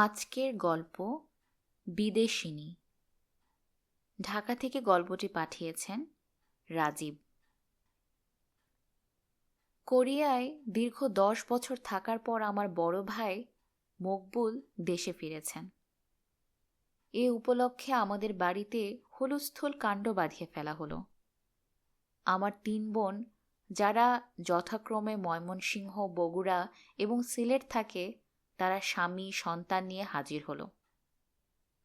আজকের গল্প বিদেশিনী। ঢাকা থেকে গল্পটি পাঠিয়েছেন রাজীব। কোরিয়ায় দীর্ঘ দশ বছর থাকার পর আমার বড় ভাই মকবুল দেশে ফিরেছেন। এ উপলক্ষে আমাদের বাড়িতে হুলস্থুল কাণ্ড বাঁধিয়ে ফেলা হলো। আমার তিন বোন, যারা যথাক্রমে ময়মনসিংহ, বগুড়া এবং সিলেট থাকে তারা স্বামী, সন্তান নিয়ে হাজির হলো।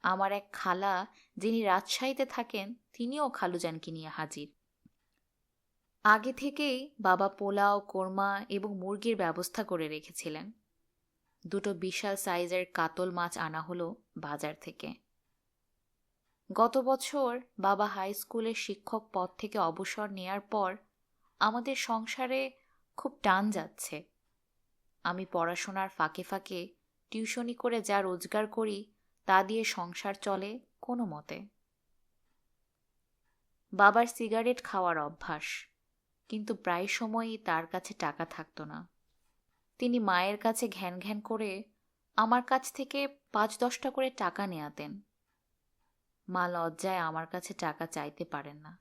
আমার এক খালা যিনি রাজশাহীতে থাকেন, তিনিও খালুজানকে নিয়ে হাজির। আগে থেকেই বাবা পোলাও, কোরমা এবং মুরগির ব্যবস্থা করে রেখেছিলেন। দুটো বিশাল সাইজের কাতল মাছ আনা হলো বাজার থেকে। গত বছর বাবা হাই স্কুলের শিক্ষক পদ থেকে অবসর নেয়ার পর আমাদের সংসারে খুব টান যাচ্ছে। আমি পড়াশোনার ফাঁকে ফাঁকে টিউশনি করে যা রোজগার করি, তা দিয়ে সংসার চলে কোনো মতে। বাবার সিগারেট খাওয়ার অভ্যাস, কিন্তু প্রায় সময়ই তার কাছে টাকা থাকতো না। তিনি মায়ের কাছে ঘ্যান ঘ্যান করে আমার কাছ থেকে পাঁচ দশটা করে টাকা নেয়াতেন। মা লজ্জায় আমার কাছে টাকা চাইতে পারেন না।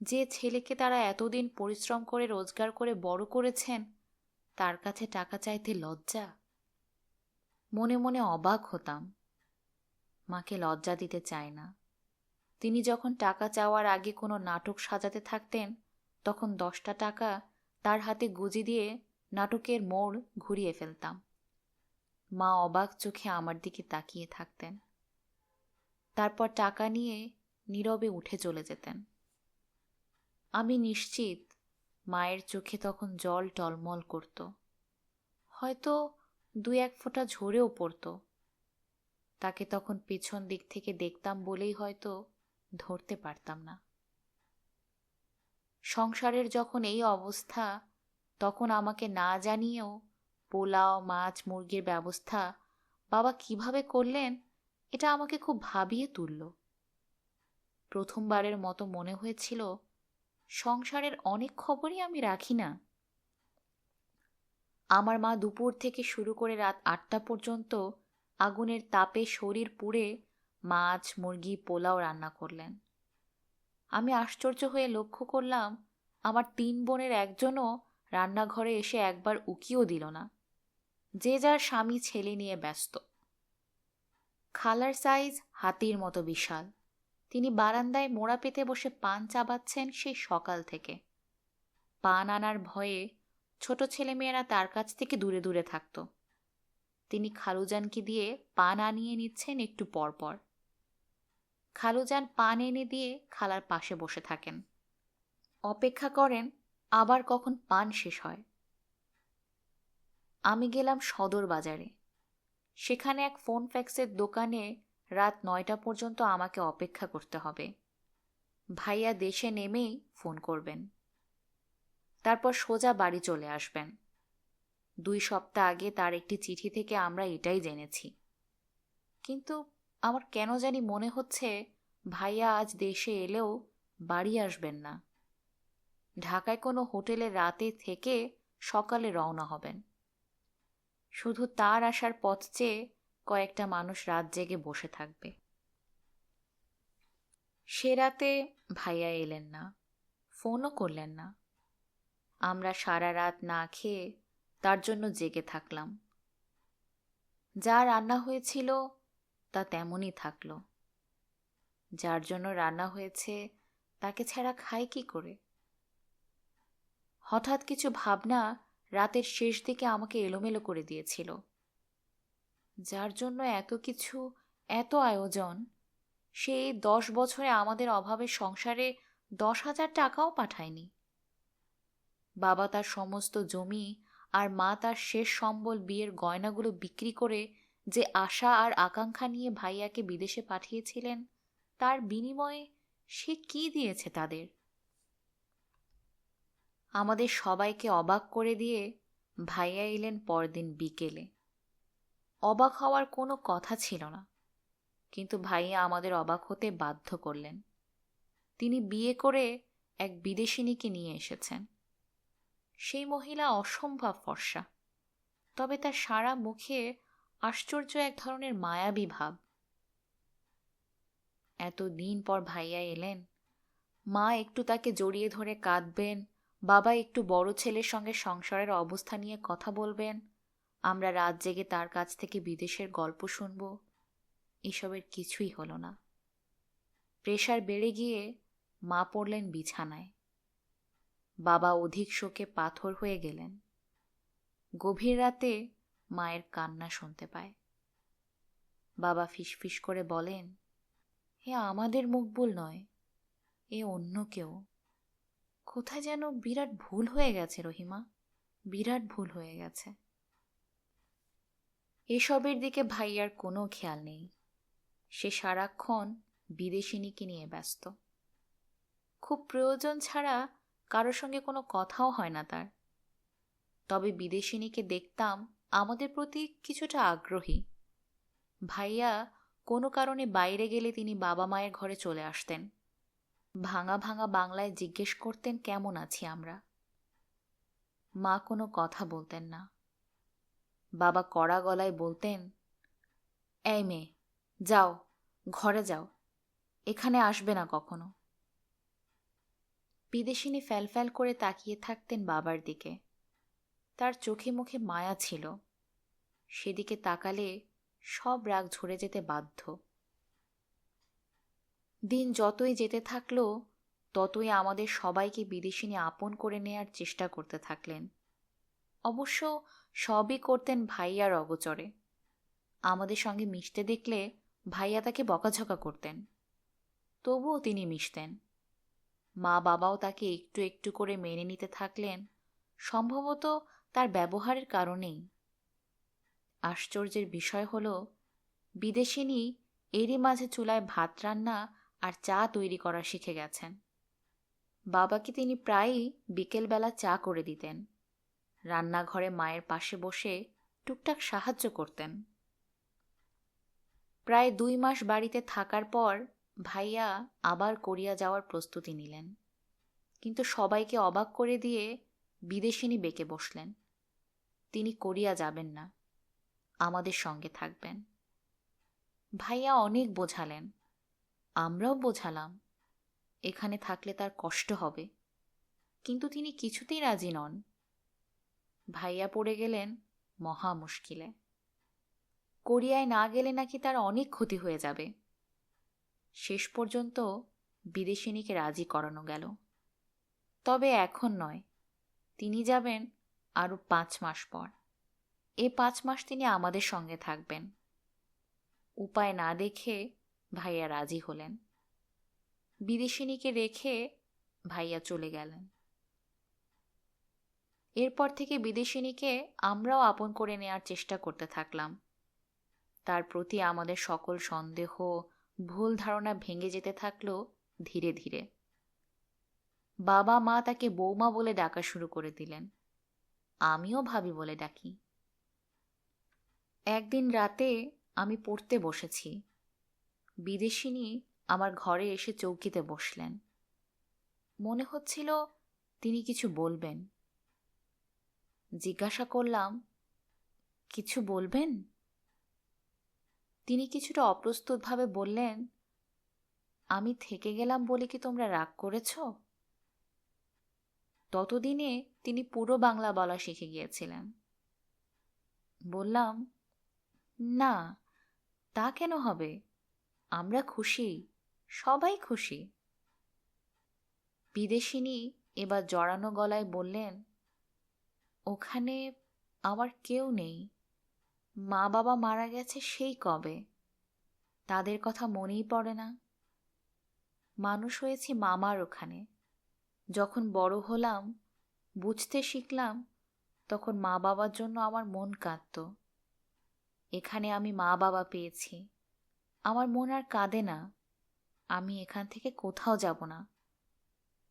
যে ছেলেকে তারা এতদিন পরিশ্রম করে, রোজগার করে বড় করেছেন তার কাছে টাকা চাইতে লজ্জা? মনে মনে অবাক হতাম। মাকে লজ্জা দিতে চায় না। তিনি যখন টাকা চাওয়ার আগে কোনো নাটক সাজাতে থাকতেন, তখন দশটা টাকা তার হাতে গুজি দিয়ে নাটকের মোড় ঘুরিয়ে ফেলতাম। মা অবাক চোখে আমার দিকে তাকিয়ে থাকতেন। তারপর টাকা নিয়ে নীরবে উঠে চলে যেতেন। আমি নিশ্চিত মায়ের চোখে তখন জল টলমল করত। হয়তো দু এক ফোঁটা ঝরেও পড়ত। তাকে তখন পেছন দিক থেকে দেখতাম বলেই হয়তো ধরতে পারতাম না। সংসারের যখন এই অবস্থা, তখন আমাকে না জানিয়েও পোলাও, মাছ, মুরগির ব্যবস্থা বাবা কীভাবে করলেন, এটা আমাকে খুব ভাবিয়ে তুলল। প্রথমবারের মতো মনে হয়েছিল সংসারের অনেক খবরই আমি রাখি না। আমার মা দুপুর থেকে শুরু করে রাত আটটা পর্যন্ত আগুনের তাপে শরীর পুড়ে মাছ, মুরগি, পোলাও রান্না করলেন। আমি আশ্চর্য হয়ে লক্ষ্য করলাম, আমার তিন বোনের একজনও রান্নাঘরে এসে একবার উকিও দিল না। যে যার স্বামী ছেলে নিয়ে ব্যস্ত। খালার সাইজ হাতির মতো বিশাল। তিনি বারান্দায় মোড়া পেতে বসে পান চাবাচ্ছেন সেই সকাল থেকে। পান আনার ভয়ে ছোট ছেলেমেয়েরা তার কাছ থেকে দূরে দূরে থাকত। তিনি খালুজানকে দিয়ে পান আনিয়ে নিচ্ছেন একটু পরপর খালুজান পান এনে দিয়ে খালার পাশে বসে থাকেন। অপেক্ষা করেন, আবার কখন পান শেষ হয়। আমি গেলাম সদর বাজারে। সেখানে এক ফোন ফ্যাক্সের দোকানে রাত নয়টা পর্যন্ত আমাকে অপেক্ষা করতে হবে। ভাইয়া দেশে নেমেই ফোন করবেন। তারপর সোজা বাড়ি চলে আসবেন। দুই সপ্তাহ আগে তার একটি চিঠি থেকে আমরা এটাই জেনেছি। কিন্তু আমার কেন জানি মনে হচ্ছে ভাইয়া আজ দেশে এলেও বাড়ি আসবেন না। ঢাকায় কোনো হোটেলে রাতে থেকে সকালে রওনা হবেন। শুধু তার আসার পথ চেয়ে কয়েকটা মানুষ রাত জেগে বসে থাকবে। সে রাতে ভাইয়া এলেন না, ফোনও করলেন না। আমরা সারা রাত না খেয়ে তার জন্য জেগে থাকলাম। যা রান্না হয়েছিল তা তেমনই থাকল। যার জন্য রান্না হয়েছে তাকে ছাড়া খায় কি করে? হঠাৎ কিছু ভাবনা রাতের শেষ দিকে আমাকে এলোমেলো করে দিয়েছিল। যার জন্য এত কিছু, এত আয়োজন। সে দশ বছরে আমাদের অভাবে সংসারে দশ হাজার টাকাও পাঠায়নি। বাবা তার সমস্ত জমি আর মা তার শেষ সম্বল বিয়ের গয়নাগুলো বিক্রি করে যে আশা আর আকাঙ্ক্ষা নিয়ে ভাইয়াকে বিদেশে পাঠিয়েছিলেন, তার বিনিময়ে সে কি দিয়েছে তাদের? আমাদের সবাইকে অবাক করে দিয়ে ভাইয়া এলেন পরদিন বিকেলে। অবাক হওয়ার কোনো কথা ছিল না। কিন্তু ভাইয়া আমাদের অবাক হতে বাধ্য করলেন। তিনি বিয়ে করে এক বিদেশিনীকে নিয়ে এসেছেন। সেই মহিলা অসম্ভব ফর্সা, তবে তার সারা মুখে আশ্চর্য এক ধরনের মায়াবী ভাব। এত দিন পর ভাইয়া এলেন, মা একটু তাকে জড়িয়ে ধরে কাঁদবেন, বাবা একটু বড় ছেলের সঙ্গে সংসারের অবস্থা নিয়ে কথা বলবেন আমরা রাত জেগে তার কাছ থেকে বিদেশের গল্প শুনব। এসবের কিছুই হলো না। প্রেশার বেড়ে গিয়ে মা পড়লেন বিছানায়। বাবা অধিক শোকে পাথর হয়ে গেলেন। গভীর রাতে মায়ের কান্না শুনতে পায়। বাবা ফিসফিস করে বলেন হে আমাদের মুকবুল নয়, এ অন্য কেউ। কোথায় যেন বিরাট ভুল হয়ে গেছে রহিমা, বিরাট ভুল হয়ে গেছে। এসবের দিকে ভাইয়ার কোনো খেয়াল নেই। সে সারাক্ষণ বিদেশিনীকে নিয়ে ব্যস্ত। খুব প্রয়োজন ছাড়া কারোর সঙ্গে কোনো কথাও হয় না তার। তবে বিদেশিনীকে দেখতাম আমাদের প্রতি কিছুটা আগ্রহী। ভাইয়া কোনো কারণে বাইরে গেলে তিনি বাবা মায়ের ঘরে চলে আসতেন। ভাঙা ভাঙা বাংলায় জিজ্ঞেস করতেন, কেমন আছি আমরা? মা কোনো কথা বলতেন না। বাবা কড়া গলায় বলতেন, এই মেয়ে, যাও, ঘরে যাও। এখানে আসবে না কখনো। বিদেশিনী ফ্যালফ্যাল করে তাকিয়ে থাকতেন বাবার দিকে। তার চোখে মুখে মায়া ছিল। সেদিকে তাকালে সব রাগ ঝরে যেতে বাধ্য। দিন যতই যেতে থাকল, ততই আমাদের সবাইকে বিদেশিনী আপন করে নেয়ার চেষ্টা করতে থাকলেন। অবশ্য সবই করতেন ভাইয়ার অগচরে। আমাদের সঙ্গে মিশতে দেখলে ভাইয়া তাকে বকাঝকা করতেন। তবুও তিনি মিশতেন। মা বাবাও তাকে একটু একটু করে মেনে নিতে থাকলেন, সম্ভবত তার ব্যবহারের কারণেই। আশ্চর্যের বিষয় হল, বিদেশিনী এরই মাঝে চুলায় ভাত রান্না আর চা তৈরি করা শিখে গেছেন। বাবাকে তিনি প্রায়ই বিকেলবেলা চা করে দিতেন। রান্নাঘরে মায়ের পাশে বসে টুকটাক সাহায্য করতেন। প্রায় দুই মাস বাড়িতে থাকার পর ভাইয়া আবার কোরিয়া যাওয়ার প্রস্তুতি নিলেন। কিন্তু সবাইকে অবাক করে দিয়ে বিদেশিনী বেঁকে বসলেন। তিনি কোরিয়া যাবেন না, আমাদের সঙ্গে থাকবেন। ভাইয়া অনেক বোঝালেন, আমরাও বোঝালাম, এখানে থাকলে তার কষ্ট হবে। কিন্তু তিনি কিছুতেই রাজি নন। ভাইয়া পড়ে গেলেন মহা মুশকিলে। কোরিয়ায় না গেলে নাকি তার অনেক ক্ষতি হয়ে যাবে। শেষ পর্যন্ত বিদেশিনীকে রাজি করানো গেল। তবে এখন নয়, তিনি যাবেন আরও পাঁচ মাস পর। এ পাঁচ মাস তিনি আমাদের সঙ্গে থাকবেন। উপায় না দেখে ভাইয়া রাজি হলেন। বিদেশিনীকে রেখে ভাইয়া চলে গেলেন। এরপর থেকে বিদেশিনীকে আমরাও আপন করে নেয়ার চেষ্টা করতে থাকলাম। তার প্রতি আমাদের সকল সন্দেহ, ভুল ধারণা ভেঙে যেতে থাকল ধীরে ধীরে। বাবা মা তাকে বৌমা বলে ডাকা শুরু করে দিলেন। আমিও ভাবি বলে ডাকি। একদিন রাতে আমি পড়তে বসেছি। বিদেশিনী আমার ঘরে এসে চৌকিতে বসলেন। মনে হচ্ছিল তিনি কিছু বলবেন। জিজ্ঞাসা করলাম, কিছু বলবেন? তিনি কিছুটা অপ্রস্তুতভাবে বললেন, আমি থেকে গেলাম বলে কি তোমরা রাগ করেছ? ততদিনে তিনি পুরো বাংলা বলা শিখে গিয়েছিলেন। বললাম, না, তা কেন হবে? আমরা খুশি, সবাই খুশি। বিদেশিনী এবার জড়ানো গলায় বললেন ওখানে আমার কেউ নেই। মা বাবা মারা গেছে সেই কবে? তাদের কথা মনেই পড়ে না। মানুষ হয়েছি মামার ওখানে। যখন বড় হলাম, বুঝতে শিখলাম, তখন মা বাবার জন্য আমার মন কাঁদত। এখানে আমি মা বাবা পেয়েছি। আমার মন আর কাঁদে না। আমি এখান থেকে কোথাও যাব না।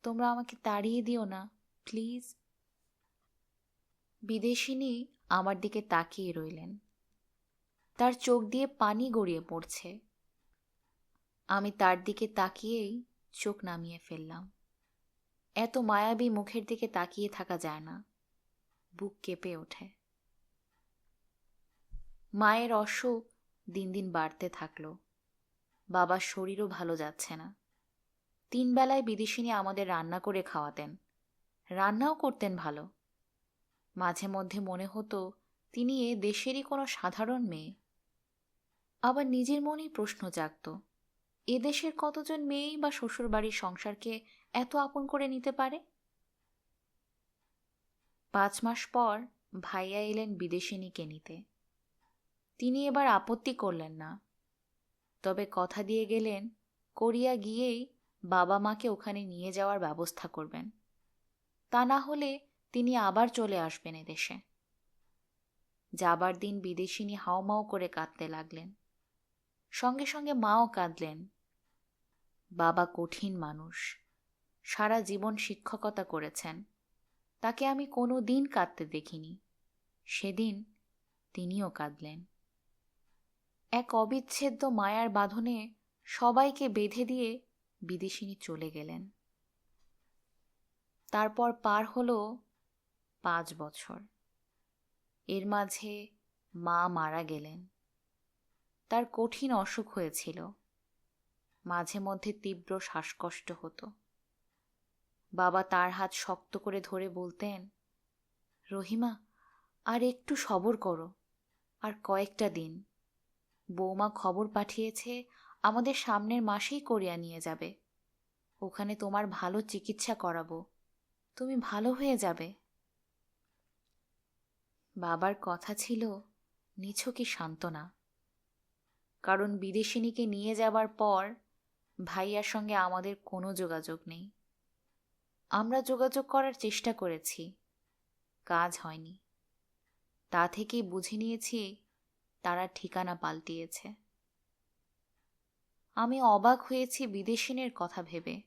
তোমরা আমাকে তাড়িয়ে দিও না, প্লিজ। বিদেশিনী আমার দিকে তাকিয়ে রইলেন। তার চোখ দিয়ে পানি গড়িয়ে পড়ছে। আমি তার দিকে তাকিয়েই চোখ নামিয়ে ফেললাম। এত মায়াবী মুখের দিকে তাকিয়ে থাকা যায় না। বুক কেঁপে ওঠে। মায়ের অসুখ দিন দিন বাড়তে থাকল। বাবার শরীরও ভালো যাচ্ছে না। তিন বেলায় বিদেশিনী আমাদের রান্না করে খাওয়াতেন। রান্নাও করতেন ভালো। মাঝে মধ্যে মনে হতো তিনি এ দেশেরই কোনো সাধারণ মেয়ে। আবার নিজের মনেই প্রশ্ন জাগত, এ দেশের কতজন মেয়েই বা শ্বশুরবাড়ির সংসারকে এত আপন করে নিতে পারে? পাঁচ মাস পর ভাইয়া এলেন বিদেশিনীকে নিতে তিনি এবার আপত্তি করলেন না। তবে কথা দিয়ে গেলেন, কোরিয়া গিয়েই বাবা মাকে ওখানে নিয়ে যাওয়ার ব্যবস্থা করবেন। তা না হলে তিনি আবার চলে আসবেন এদেশে। যাবার দিন বিদেশিনী হাওমাও করে কাঁদতে লাগলেন। সঙ্গে সঙ্গে মাও কাঁদলেন। বাবা কঠিন মানুষ। সারা জীবন শিক্ষকতা করেছেন। তাকে আমি কোনো দিন কাঁদতে দেখিনি। সেদিন তিনিও কাঁদলেন। এক অবিচ্ছেদ্য মায়ার বাঁধনে সবাইকে বেঁধে দিয়ে বিদেশিনী চলে গেলেন। তারপর পার হলো পাঁচ বছর। এর মাঝে মা মারা গেলেন। তার কঠিন অসুখ হয়েছিল। মাঝে মধ্যে তীব্র শ্বাসকষ্ট হতো। বাবা তার হাত শক্ত করে ধরে বলতেন, রহিমা, আর একটু সবর করো। আর কয়েকটা দিন। বৌমা খবর পাঠিয়েছে আমাদের সামনের মাসেই করিয়া নিয়ে যাবে। ওখানে তোমার ভালো চিকিৎসা করাবো। তুমি ভালো হয়ে যাবে। বাবার কথা ছিল নিছকই সান্ত্বনা। কারণ বিদেশিনীকে নিয়ে যাবার পর ভাইয়ার সঙ্গে আমাদের কোনো যোগাযোগ নেই। আমরা যোগাযোগ করার চেষ্টা করেছি, কাজ হয়নি। তা থেকেই বুঝে নিয়েছি তারা ঠিকানা পাল্টিয়েছে। আমি অবাক হয়েছি বিদেশিনের কথা ভেবে।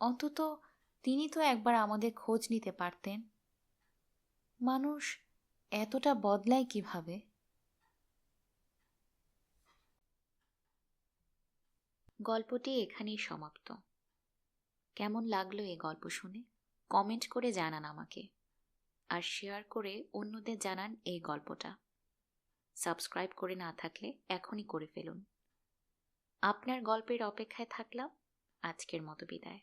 অন্তত তিনি তো একবার আমাদের খোঁজ নিতে পারতেন। মানুষ এতটা বদলায় কীভাবে? গল্পটি এখানেই সমাপ্ত। কেমন লাগল এই গল্প শুনে? কমেন্ট করে জানান আমাকে। আর শেয়ার করে অন্যদের জানান এই গল্পটা। সাবস্ক্রাইব করে না থাকলে এখনই করে ফেলুন। আপনার গল্পের অপেক্ষায় থাকলাম। আজকের মতো বিদায়।